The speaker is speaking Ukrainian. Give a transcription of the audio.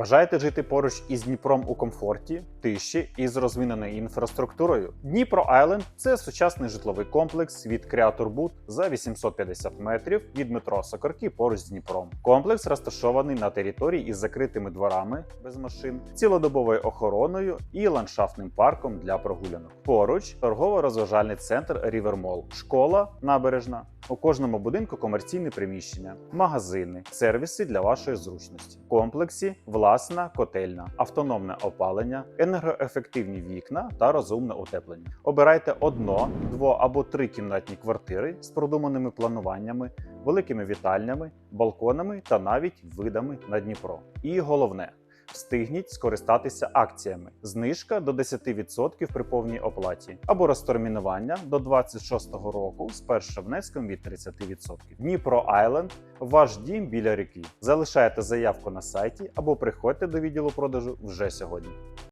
Бажаєте жити поруч із Дніпром у комфорті, тиші і з розвиненою інфраструктурою? Дніпро Айленд це сучасний житловий комплекс від Креатор за 850 метрів від метро Сокорки поруч з Дніпром. Комплекс розташований на території із закритими дворами без машин, цілодобовою охороною і ландшафтним парком для прогулянок. Поруч торгово-розважальний центр Рівермол, школа, набережна. У кожному будинку комерційне приміщення, магазини, сервіси для вашої зручності. В комплексі власна котельна, автономне опалення, енергоефективні вікна та розумне утеплення. Обирайте одно, дво або три кімнатні квартири з продуманими плануваннями, великими вітальнями, балконами та навіть видами на Дніпро. І головне. Встигніть скористатися акціями. Знижка до 10% при повній оплаті або розтермінування до 26-го року з першим внеском від 30%. Дніпро Айленд ваш дім біля ріки. Залишайте заявку на сайті або приходьте до відділу продажу вже сьогодні.